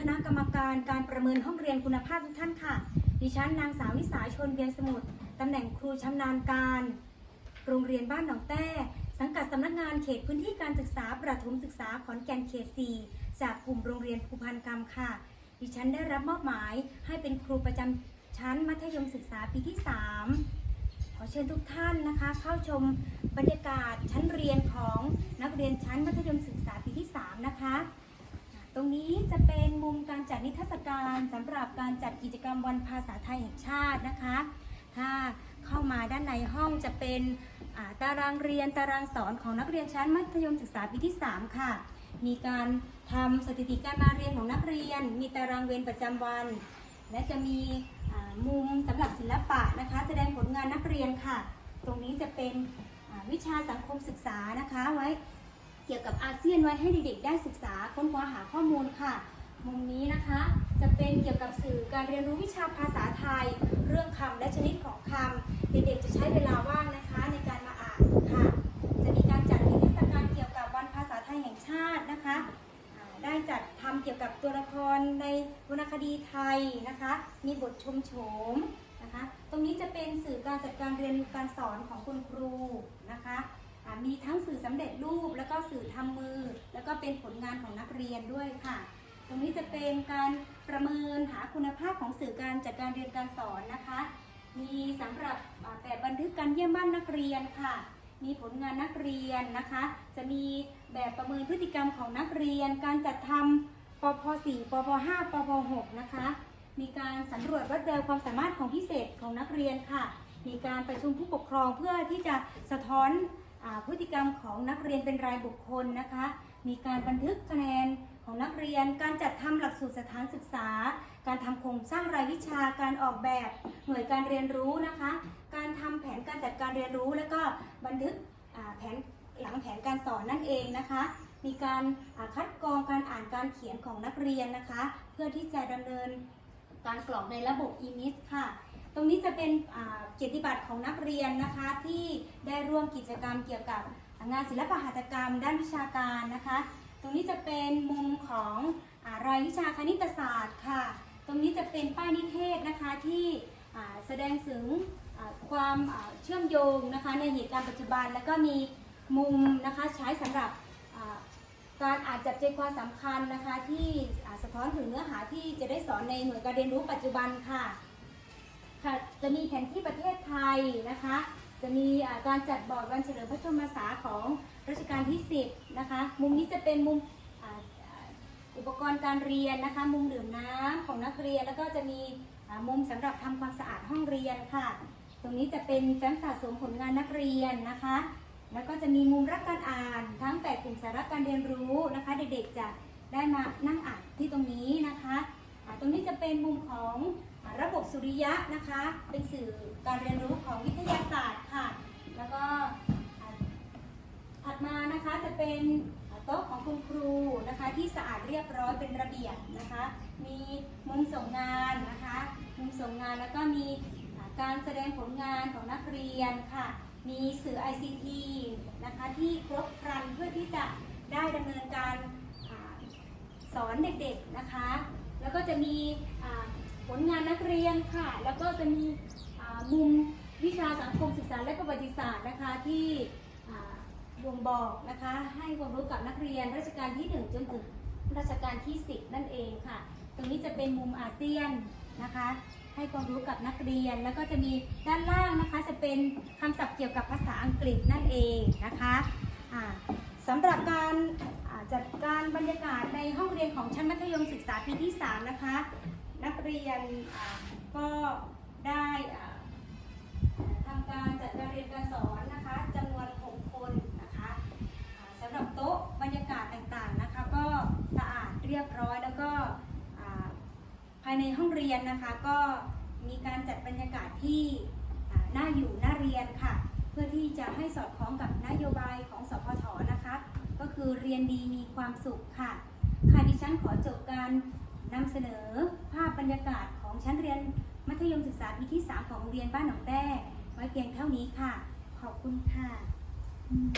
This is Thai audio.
คณะกรรมการการประเมินห้องเรียนคุณภาพทุกท่านค่ะ ดิฉันนางสาววิสาชนเบียนสมุทรตำแหน่งครูชำนาญการ โรงเรียนบ้านหนองแต้ สังกัดสำนักงานเขตพื้นที่การศึกษาประถมศึกษาขอนแก่นเขต 4 จากกลุ่มโรงเรียนภูพันกรรมค่ะ ดิฉันได้รับมอบหมายให้เป็นครูประจำชั้นมัธยมศึกษาปีที่ 3 ขอเชิญทุกท่านนะคะ เข้าชมบรรยากาศชั้นเรียนของนักเรียนชั้นมัธยมศึกษา ตรงนี้จะเป็นมุมการจัดนิทรรศการสำหรับการจัดกิจกรรมวันภาษาไทยแห่งชาตินะคะ ถ้าเข้ามาด้านในห้องจะเป็นาตารางเรียนตารางสอนของนักเรียนชั้นมัธยมศึกษาปีที่ 3 ค่ะ มีการทำสถิติการมาเรียนของนักเรียน มีตารางเวรประจำวัน และจะมีมุมสำหรับศิลปะนะคะ แสดงผลงานนักเรียนค่ะ ตรงนี้จะเป็นวิชาสังคมศึกษานะคะไว้ เกี่ยวกับอาเซียนไว้ให้เด็กๆได้ศึกษาค้นคว้าหาข้อมูลค่ะ มุมนี้นะคะ จะเป็นเกี่ยวกับสื่อการเรียนรู้วิชาภาษาไทย เรื่องคำและชนิดของคำเด็กๆจะใช้เวลาว่างนะคะในการมาอ่านค่ะ จะมีการจัดนิทรรศการเกี่ยวกับวันภาษาไทยแห่งชาตินะคะได้จัดทำเกี่ยวกับตัวละครในวรรณคดีไทยนะคะ มีบทชมโฉมนะคะ ตรงนี้จะเป็นสื่อการจัดการเรียนการสอนของคุณครูนะคะ มีทั้งสื่อสำเร็จรูป แล้วก็สื่อทำมือ แล้วก็เป็นผลงานของนักเรียนด้วยค่ะ ตรงนี้จะเป็นการประเมินหาคุณภาพของสื่อการจัดการเรียนการสอนนะคะ มีสำหรับแบบบันทึกการเยี่ยมบ้านนักเรียนค่ะ มีผลงานนักเรียนนะคะ จะมีแบบประเมินพฤติกรรมของนักเรียน การจัดทำปพ4ปพ5ปพ6นะคะ มีการสำรวจวัดแววความสามารถของพิเศษของนักเรียนค่ะ มีการประชุมผู้ปกครองเพื่อที่จะสะท้อน พฤติกรรมของนักเรียนเป็นรายบุคคลนะคะ มีการบันทึกคะแนนของนักเรียน การจัดทำหลักสูตรสถานศึกษา การทำโครงสร้างรายวิชา การออกแบบหน่วยการเรียนรู้นะคะ การทำแผนการจัดการเรียนรู้ แล้วก็บันทึกแผนหลังแผนการสอนนั่นเองนะคะ มีการาคัดกรองการอ่านการเขียนของนักเรียนนะคะ เพื่อที่จะดำเนินการกรอกในระบบ e-mis ค่ะ ตรงนี้จะเป็นเกียรติบัตรของนักเรียนนะคะที่ได้ร่วมกิจกรรมเกี่ยวกับงานศิลปหัตถกรรม ด้านวิชาการนะคะ ตรงนี้จะเป็นมุมของอรายวิชาคณิตศาสตร์ค่ะ ตรงนี้จะเป็นป้ายนิเทศนะคะที่แสดงถึงความเชื่อมโยงนะคะในเหตุการณ์ปัจจุบัน แล้วก็มีมุมนะคะใช้สำหรับการอาจจับใจความสำคัญนะคะที่สะท้อนถึงเนื้อหาที่จะได้สอนในหน่วยการเรียนรู้ปัจจุบันค่ะ ค่ะจะมีแผนที่ประเทศไทยนะคะ จะมีการจัดบอร์ดวันเฉลิมพระชนมพรรษาของรัชกาลที่ 10 นะคะ มุมนี้จะเป็นมุมอุปกรณ์การเรียนนะคะ มุมดื่มน้ำของนักเรียน แล้วก็จะมีมุมสำหรับทำความสะอาดห้องเรียนค่ะ ตรงนี้จะเป็นแฟ้มสะสมผลงานนักเรียนนะคะ แล้วก็จะมีมุมรักการอ่าน ทั้งแปดกลุ่มสาระการเรียนรู้นะคะ เด็กๆจะได้มานั่งอ่านที่ตรงนี้นะคะ ตรงนี้จะเป็นมุมของ ระบบสุริยะนะคะ เป็นสื่อการเรียนรู้ของวิทยาศาสตร์ค่ะ แล้วก็ถัดมานะคะจะเป็นโต๊ะของคุณครูนะคะที่สะอาดเรียบร้อยเป็นระเบียบนะคะ มีมุมส่งงานนะคะ มุมส่งงานแล้วก็มีการแสดงผลงานของนักเรียนค่ะ มีสื่อ ICT นะคะที่ครบครันเพื่อที่จะได้ดำเนินการสอนเด็กๆนะคะ แล้วก็จะมี ผลงานนักเรียนค่ะ แล้วก็จะมีมุมวิชาสังคมศึกษาและประวัติศาสตร์นะคะที่อ่าบ่งบอกนะคะให้ความรู้กับนักเรียนรัชกาลที่ 1 จนถึงรัชกาลที่ 10 นั่นเองค่ะ ตรงนี้จะเป็นมุมอาเซียนนะคะ ให้ความรู้กับนักเรียนแล้วก็จะมีด้านล่างนะคะจะเป็นคำศัพท์เกี่ยวกับภาษาอังกฤษนั่นเองนะคะอ่าสำหรับการจัดการบรรยากาศในห้องเรียนของชั้นมัธยมศึกษาปีที่ 3 นะคะ นักเรียนก็ได้ทำการจัดการเรียนการสอนนะคะจำนวน 6 คนนะคะสำหรับโต๊ะบรรยากาศต่างๆนะคะ ก็สะอาดเรียบร้อยแล้วก็ภายในห้องเรียนนะคะ ก็มีการจัดบรรยากาศที่น่าอยู่น่าเรียนค่ะ เพื่อที่จะให้สอดคล้องกับนโยบายของสพทนะคะ ก็คือเรียนดีมีความสุขค่ะค่ะดิฉันขอจบการนำเสนอ บรรยากาศของชั้นเรียนมัธยมศึกษาปีที่ 3 ของโรงเรียนบ้านหนองแต้ไว้เพียงเท่านี้ค่ะ ขอบคุณค่ะ